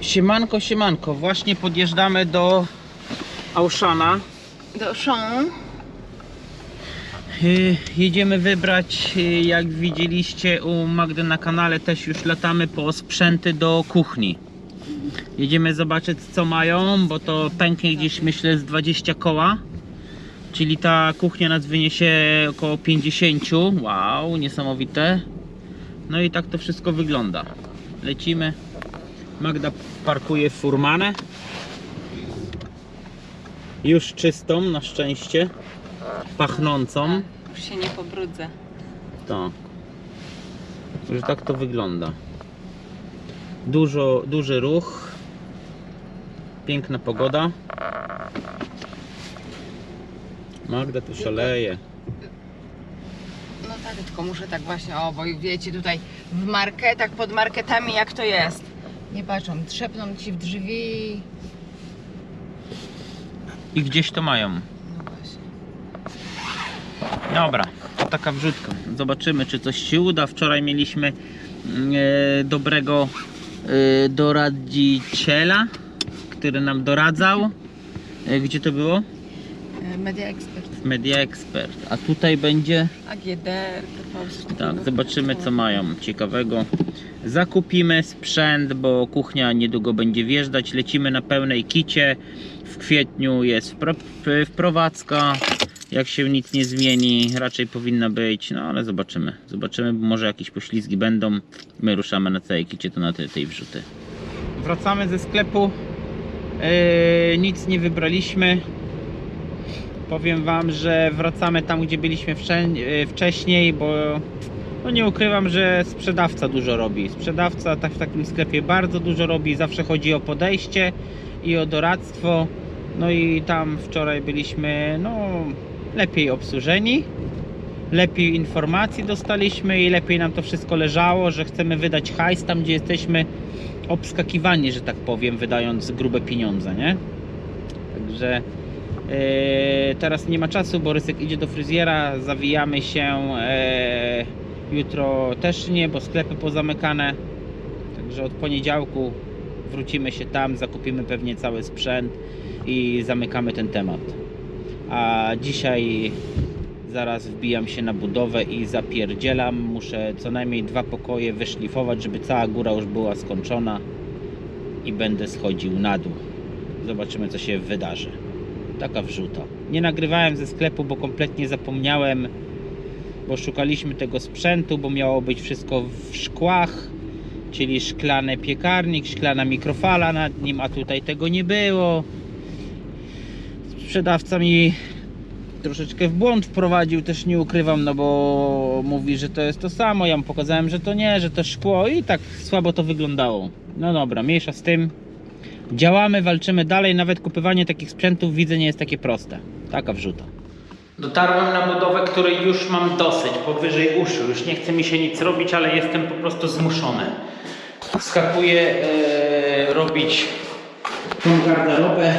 Siemanko, siemanko, właśnie podjeżdżamy do Auszana. Do Chon. Y, Jedziemy wybrać, y, jak widzieliście u Magdy na kanale, też już latamy po sprzęty do kuchni. Jedziemy zobaczyć co mają, bo to pęknie gdzieś myślę z 20 koła. Czyli ta kuchnia nas wyniesie około 50. Wow, niesamowite. No i tak to wszystko wygląda. Lecimy. Magda parkuje furmanę. Już czystą na szczęście. Pachnącą. Już się nie pobrudzę. Tak. Że tak to wygląda. Dużo, duży ruch. Piękna pogoda. Magda tu szaleje. No tak, tylko muszę tak właśnie, o, bo wiecie tutaj w marketach, pod marketami jak to jest. Nie patrzą, trzepną ci w drzwi. I gdzieś to mają. No właśnie. Dobra, to taka wrzutka. Zobaczymy, czy coś się uda. Wczoraj mieliśmy mm, e, dobrego e, doradziciela, który nam doradzał. E, gdzie to było? E, Media Expert. Media Expert. A tutaj będzie AGD, TV, Tak, zobaczymy co mają ciekawego. Zakupimy sprzęt, bo kuchnia niedługo będzie wjeżdżać. Lecimy na pełnej kicie. W kwietniu jest wpro- wprowadzka. Jak się nic nie zmieni, raczej powinna być, no ale zobaczymy. Zobaczymy, bo może jakieś poślizgi będą. My ruszamy na całej kicie, to na tej, tej wrzuty. Wracamy ze sklepu. Yy, nic nie wybraliśmy. Powiem Wam, że wracamy tam, gdzie byliśmy e, wcześniej, bo no nie ukrywam, że sprzedawca dużo robi. Sprzedawca tak w takim sklepie bardzo dużo robi. Zawsze chodzi o podejście i o doradztwo. No i tam wczoraj byliśmy no, lepiej obsłużeni. Lepiej informacji dostaliśmy i lepiej nam to wszystko leżało, że chcemy wydać hajs tam, gdzie jesteśmy obskakiwani, że tak powiem, wydając grube pieniądze, nie? Także e, teraz nie ma czasu, bo Rysek idzie do fryzjera, zawijamy się. E, jutro też nie, bo sklepy pozamykane. Także od poniedziałku wrócimy się tam, zakupimy pewnie cały sprzęt i zamykamy ten temat. A dzisiaj zaraz wbijam się na budowę i zapierdzielam. Muszę co najmniej dwa pokoje wyszlifować, żeby cała góra już była skończona i będę schodził na dół. Zobaczymy co się wydarzy. Taka wrzuta. Nie nagrywałem ze sklepu, bo kompletnie zapomniałem, bo szukaliśmy tego sprzętu, bo miało być wszystko w szkłach, czyli szklany piekarnik, szklana mikrofala nad nim, a tutaj tego nie było. Sprzedawca mi troszeczkę w błąd wprowadził, też nie ukrywam, no bo mówi, że to jest to samo. Ja mu pokazałem, że to nie, że to szkło i tak słabo to wyglądało. No dobra, mniejsza z tym. Działamy, walczymy dalej, nawet kupywanie takich sprzętów widzę nie jest takie proste. Taka wrzuta. Dotarłem na budowę, której już mam dosyć, powyżej uszu. Już nie chce mi się nic robić, ale jestem po prostu zmuszony. Wskakuję e, robić tą garderobę.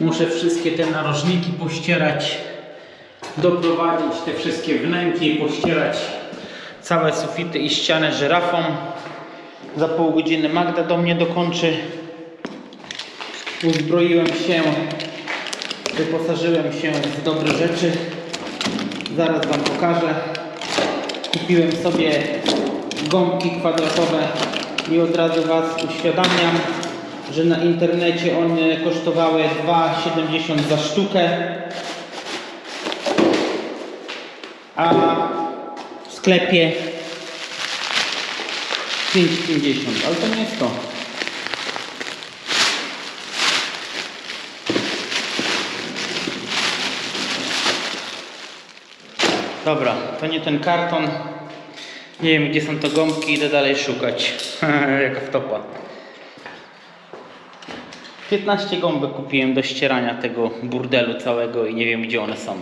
Muszę wszystkie te narożniki pościerać, doprowadzić te wszystkie wnęki, pościerać całe sufity i ścianę żyrafą. Za pół godziny Magda do mnie dokończy. Uzbroiłem się, wyposażyłem się w dobre rzeczy. Zaraz Wam pokażę. Kupiłem sobie gąbki kwadratowe i od razu Was uświadamiam, że na internecie one kosztowały 2,70 za sztukę. A w sklepie 5,50, ale to nie jest to. Dobra, to nie ten karton. Nie wiem gdzie są to gąbki, idę dalej szukać. Jaka wtopa. 15 gąbek kupiłem do ścierania tego burdelu całego i nie wiem gdzie one są.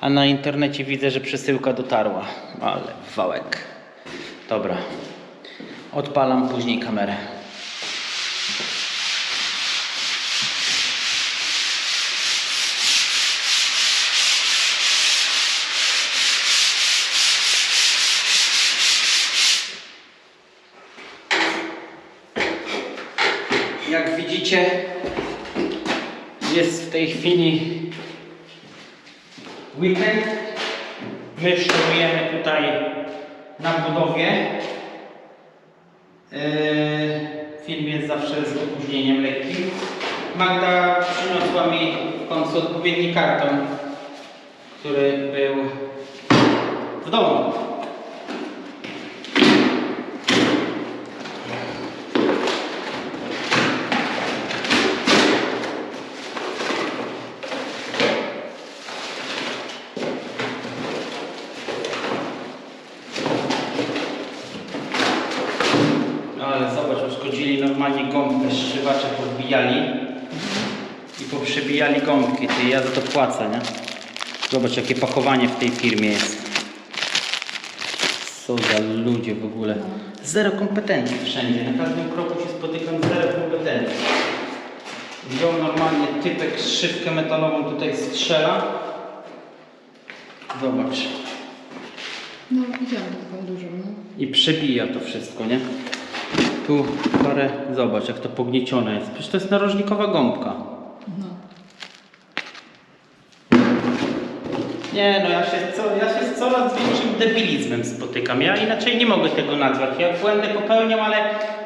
A na internecie widzę, że przesyłka dotarła. Ale wałek. Dobra. Odpalam później kamerę. Jak widzicie, jest w tej chwili weekend. My szturujemy tutaj na budowie. Yy, Film jest zawsze z opóźnieniem lekkim. Magda przyniosła mi w końcu odpowiedni karton, który był w domu. No ale zobacz, uszkodzili normalnie gąbkę, podbijali i poprzebijali gąbki. Ty, ja za to płacę, nie? Zobacz, jakie pakowanie w tej firmie jest. Co za ludzie w ogóle. Zero kompetencji wszędzie. Na każdym kroku się spotykam zero kompetencji. Wziął normalnie typek szybkę metalową, tutaj strzela. Zobacz. No, widziałam taką dużą, no. I przebija to wszystko, nie? Tu parę, zobacz jak to pogniecione jest. Przecież to jest narożnikowa gąbka. no. Nie no, ja się, co, ja się z coraz większym debilizmem spotykam. Ja inaczej nie mogę tego nazwać. Ja błędy popełniam, ale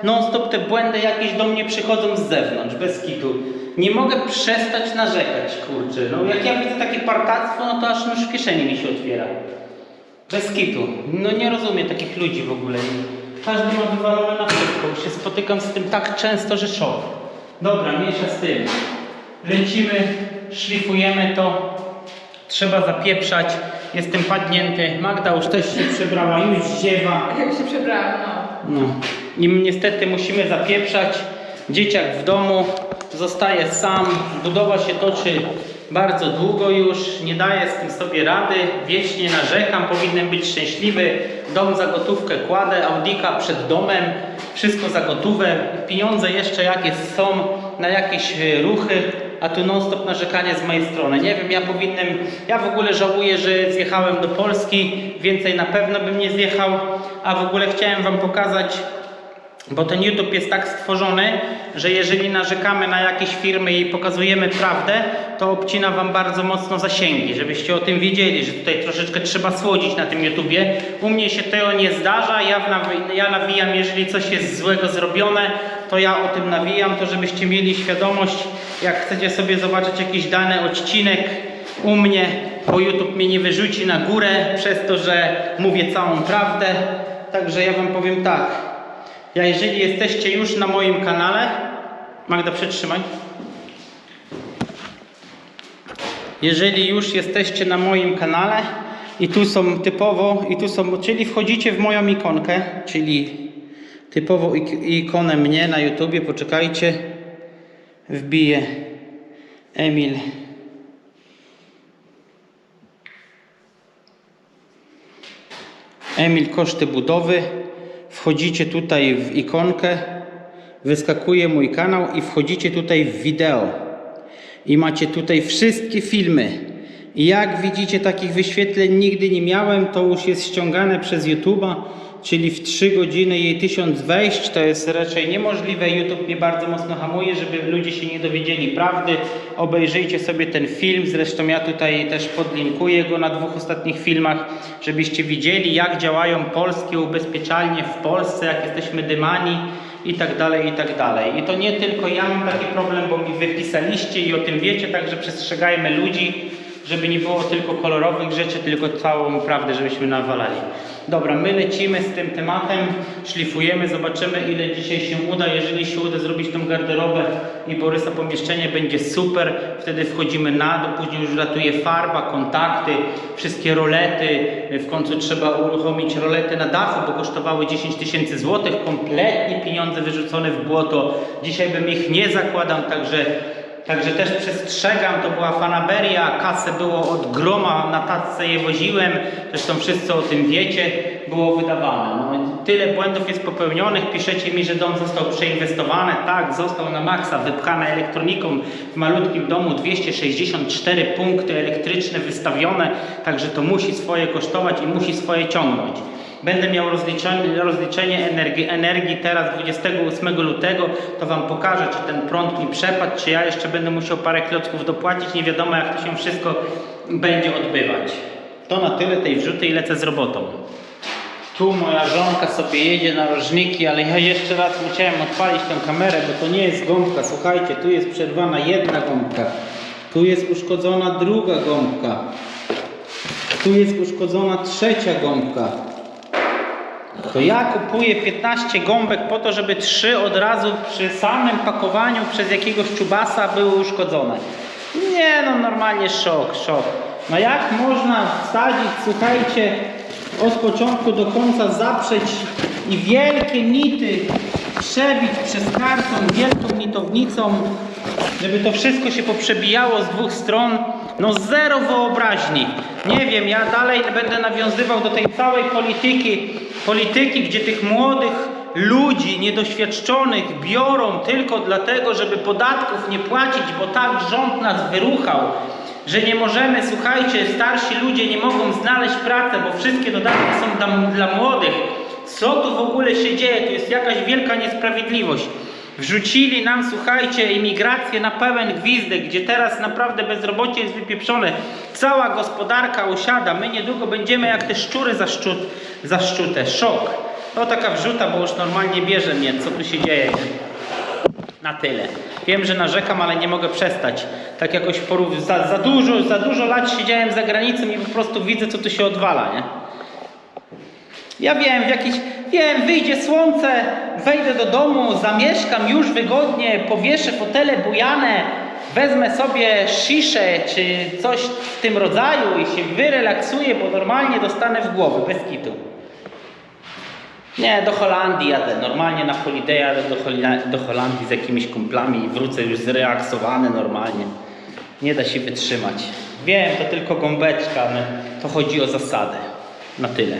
non stop te błędy jakieś do mnie przychodzą z zewnątrz, bez kitu. Nie mogę przestać narzekać, kurczę. No jak ja widzę takie partactwo, no to aż nóż w kieszeni mi się otwiera. Bez kitu. No nie rozumiem takich ludzi w ogóle. Każdy ma wywalone na wszystko. Już się spotykam z tym tak często, że szok. Dobra, mniejsza z tym. Lecimy, szlifujemy to. Trzeba zapieprzać. Jestem padnięty. Magda już też się przebrała, już ziewa. Jak się przebrałam, no. No. I niestety musimy zapieprzać. Dzieciak w domu zostaje sam. Budowa się toczy bardzo długo już. Nie daję z tym sobie rady. Wiecznie narzekam. Powinienem być szczęśliwy. Dom za gotówkę kładę. Audika przed domem. Wszystko za gotówę. Pieniądze jeszcze jakieś są na jakieś e, ruchy. A tu non stop narzekanie z mojej strony. Nie wiem, ja powinienem. Ja w ogóle żałuję, że zjechałem do Polski. Więcej na pewno bym nie zjechał. A w ogóle chciałem Wam pokazać, bo ten YouTube jest tak stworzony, że jeżeli narzekamy na jakieś firmy i pokazujemy prawdę, to obcina Wam bardzo mocno zasięgi, żebyście o tym wiedzieli, że tutaj troszeczkę trzeba słodzić na tym YouTubie. U mnie się tego nie zdarza, ja, ja nawijam, jeżeli coś jest złego zrobione, to ja o tym nawijam, to żebyście mieli świadomość, jak chcecie sobie zobaczyć jakiś dany odcinek u mnie, bo YouTube mnie nie wyrzuci na górę przez to, że mówię całą prawdę. Także ja Wam powiem tak, ja jeżeli jesteście już na moim kanale, Magda przytrzymaj. Jeżeli już jesteście na moim kanale i tu są typowo, i tu są, czyli wchodzicie w moją ikonkę, czyli typowo ik- ikonę mnie na YouTubie, poczekajcie, wbiję Emil. Emil koszty budowy. Wchodzicie tutaj w ikonkę, wyskakuje mój kanał i wchodzicie tutaj w wideo. I macie tutaj wszystkie filmy. I jak widzicie, takich wyświetleń nigdy nie miałem. To już jest ściągane przez YouTube'a, czyli w 3 godziny jej 1000 wejść. To jest raczej niemożliwe. YouTube mnie bardzo mocno hamuje, żeby ludzie się nie dowiedzieli prawdy. Obejrzyjcie sobie ten film. Zresztą ja tutaj też podlinkuję go na dwóch ostatnich filmach, żebyście widzieli, jak działają polskie ubezpieczalnie w Polsce, jak jesteśmy dymani i tak dalej, i tak dalej. I to nie tylko ja mam taki problem, bo mi wypisaliście i o tym wiecie, także przestrzegajmy ludzi, żeby nie było tylko kolorowych rzeczy, tylko całą prawdę, żebyśmy nawalali. Dobra, my lecimy z tym tematem, szlifujemy, zobaczymy ile dzisiaj się uda. Jeżeli się uda zrobić tą garderobę i Borysa pomieszczenie, będzie super. Wtedy wchodzimy na dół, później już ratuje farba, kontakty, wszystkie rolety. W końcu trzeba uruchomić rolety na dachu, bo kosztowały 10 tysięcy złotych. Kompletnie pieniądze wyrzucone w błoto. Dzisiaj bym ich nie zakładał, także Także też przestrzegam, to była fanaberia, kasę było od groma, na tacce je woziłem, zresztą wszyscy o tym wiecie, było wydawane. No, tyle błędów jest popełnionych, piszecie mi, że dom został przeinwestowany, tak, został na maksa, wypchany elektroniką w malutkim domu, 264 punkty elektryczne wystawione, także to musi swoje kosztować i musi swoje ciągnąć. Będę miał rozliczenie, rozliczenie energii, energii teraz 28 lutego, to Wam pokażę, czy ten prąd mi przepadł, czy ja jeszcze będę musiał parę klocków dopłacić. Nie wiadomo, jak to się wszystko będzie odbywać. To na tyle tej wrzuty i lecę z robotą. Tu moja żonka sobie jedzie na rożniki, ale ja jeszcze raz musiałem odpalić tę kamerę, bo to nie jest gąbka. Słuchajcie, tu jest przerwana jedna gąbka. Tu jest uszkodzona druga gąbka. Tu jest uszkodzona trzecia gąbka. To ja kupuję 15 gąbek po to, żeby trzy od razu przy samym pakowaniu przez jakiegoś czubasa były uszkodzone. Nie no, normalnie szok, szok. No jak można wsadzić, słuchajcie, od początku do końca zaprzeć i wielkie nity przebić przez karton wielką nitownicą, żeby to wszystko się poprzebijało z dwóch stron. No zero wyobraźni. Nie wiem, ja dalej będę nawiązywał do tej całej polityki, polityki, gdzie tych młodych ludzi niedoświadczonych biorą tylko dlatego, żeby podatków nie płacić, bo tak rząd nas wyruchał, że nie możemy, słuchajcie, starsi ludzie nie mogą znaleźć pracy, bo wszystkie dodatki są dla, dla młodych. Co tu w ogóle się dzieje? To jest jakaś wielka niesprawiedliwość. Wrzucili nam, słuchajcie, imigrację na pełen gwizdek, gdzie teraz naprawdę bezrobocie jest wypieprzone. Cała gospodarka osiada. My niedługo będziemy jak te szczury zaszczut, zaszczute. Szok. To taka wrzuta, bo już normalnie bierze mnie, co tu się dzieje. Na tyle. Wiem, że narzekam, ale nie mogę przestać. Tak jakoś porów... za, za, dużo, za dużo lat siedziałem za granicą i po prostu widzę, co tu się odwala, nie? Ja wiem, w jakiś, wiem, wyjdzie słońce, wejdę do domu, zamieszkam już wygodnie, powieszę fotele bujane, wezmę sobie sziszę czy coś w tym rodzaju i się wyrelaksuję, bo normalnie dostanę w głowę, bez kitu. Nie, do Holandii jadę, normalnie na holiday jadę do, Hola- do Holandii z jakimiś kumplami i wrócę już zrelaksowany normalnie. Nie da się wytrzymać. Wiem, to tylko gąbeczka, ale to chodzi o zasadę. Na tyle.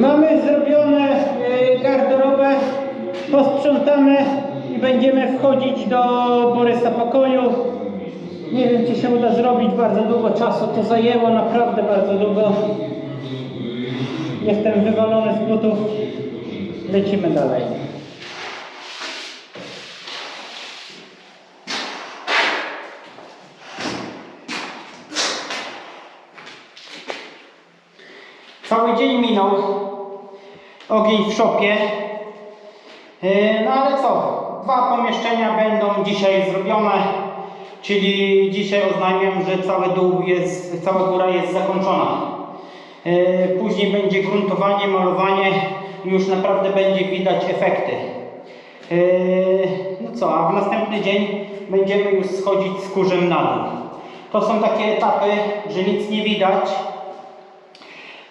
Mamy zrobione e, garderobę, posprzątane i będziemy wchodzić do Borysa pokoju. Nie wiem, czy się uda zrobić, bardzo długo czasu to zajęło, naprawdę bardzo długo. Jestem wywalony z butów. Lecimy dalej. Cały dzień minął. Ogień w szopie. Yy, No ale co? Dwa pomieszczenia będą dzisiaj zrobione. Czyli dzisiaj oznajmiam, że cały dół jest, cała góra jest zakończona. Yy, Później będzie gruntowanie, malowanie już naprawdę będzie widać efekty. Yy, No co, a w następny dzień będziemy już schodzić z kurzem na dół. To są takie etapy, że nic nie widać,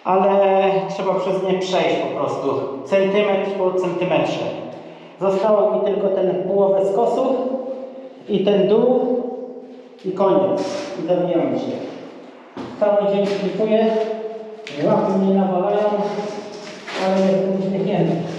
ale trzeba przez nie przejść po prostu, centymetr po centymetrze. Zostało mi tylko ten połowę skosu i ten dół i koniec. I zawijamy się. Cały dzień klipuję, łapy mnie nawalają, ale jestem uśmiechnięty.